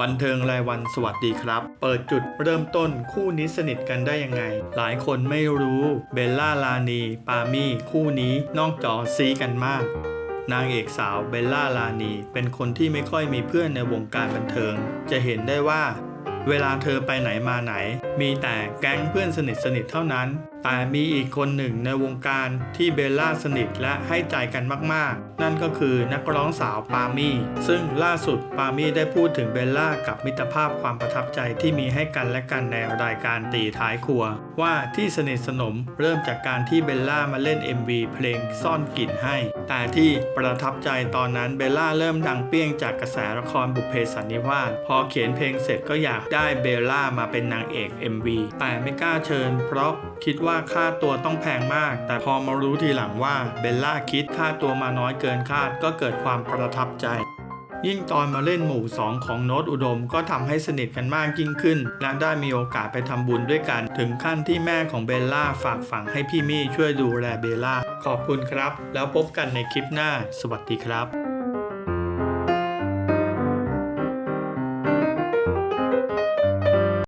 บันเทิงรายวันสวัสดีครับ เปิดจุดเริ่มต้นคู่นี้สนิทกันได้ยังไง หลายคนไม่รู้เบลล่าลานี ปามี่คู่นี้นอกจอซีกันมากนางเอกสาวเบลล่าลานี เป็นคนที่ไม่ค่อยมีเพื่อนในวงการบันเทิง จะเห็นได้ว่า เวลาเธอไปไหนมาไหน มีแต่แก๊งเพื่อนสนิทสนิทเท่านั้น แต่มีอีกคนหนึ่งในวงการที่เบลล่าสนิทและให้ใจกันมากๆ นั่นก็คือนักร้องสาวปามี่ ซึ่งล่าสุดปามี่ได้พูดถึงเบลล่ากับมิตรภาพความประทับใจที่มีให้กันและกันในรายการตีท้ายครัว ว่าที่สนิทสนมเริ่มจากการที่เบลล่ามาเล่น MV เพลงซ่อนกลิ่นให้ แต่ที่ประทับใจตอนนั้นเบลล่าเริ่มดังเปี้ยงจากกระแสละครบุพเพสันนิวาสพอเขียนเพลงเสร็จก็อยากได้เบลล่ามาเป็นนางเอก MV แต่ไม่กล้าเชิญ เพราะคิดว่าว่าค่าตัวต้องแพงมาก แต่พอมารู้ทีหลังว่าเบลล่าคิดค่าตัวมาน้อยเกินคาดก็เกิดความประทับใจ ยิ่งตอนมาเล่นหมู่ 2 ของโน้ตอุดมก็ทำให้สนิทกันมากยิ่งขึ้น และได้มีโอกาสไปทำบุญด้วยกัน ถึงขั้นที่แม่ของเบลล่าฝากฝังให้พี่มี่ช่วยดูแลเบลล่าขอบคุณครับ แล้วพบกันในคลิปหน้า สวัสดีครับ